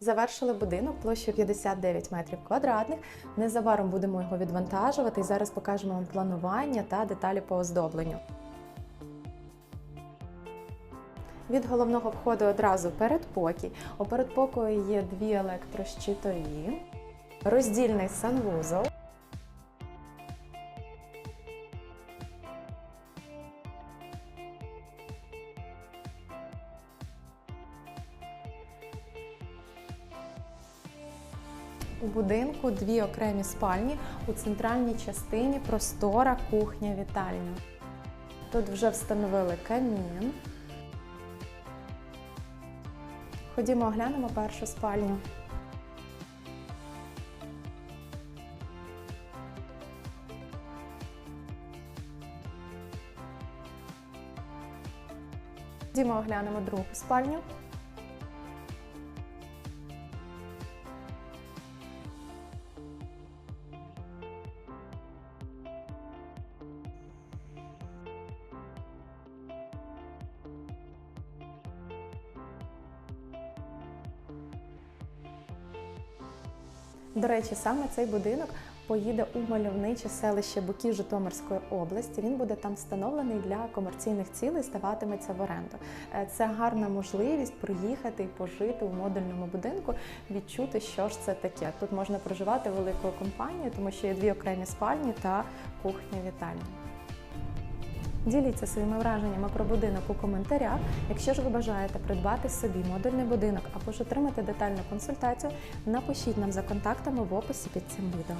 Завершили будинок площею 59 метрів квадратних. Незабаром будемо його відвантажувати і зараз покажемо вам планування та деталі по оздобленню. Від головного входу одразу передпокій. У передпокої є дві електрощитові, роздільний санвузол. У будинку дві окремі спальні, у центральній частині простора кухня-вітальня. Тут вже встановили камін. Ходімо оглянемо першу спальню. Ходімо оглянемо другу спальню. До речі, саме цей будинок поїде у мальовниче селище Буки Житомирської області. Він буде там встановлений для комерційних цілей, ставатиметься в оренду. Е, Це гарна можливість приїхати і пожити у модульному будинку, відчути, що ж це таке. Тут можна проживати великою компанією, тому що є дві окремі спальні та кухня-вітальня. Діліться своїми враженнями про будинок у коментарях. Якщо ж ви бажаєте придбати собі модульний будинок або ж отримати детальну консультацію, напишіть нам за контактами в описі під цим відео.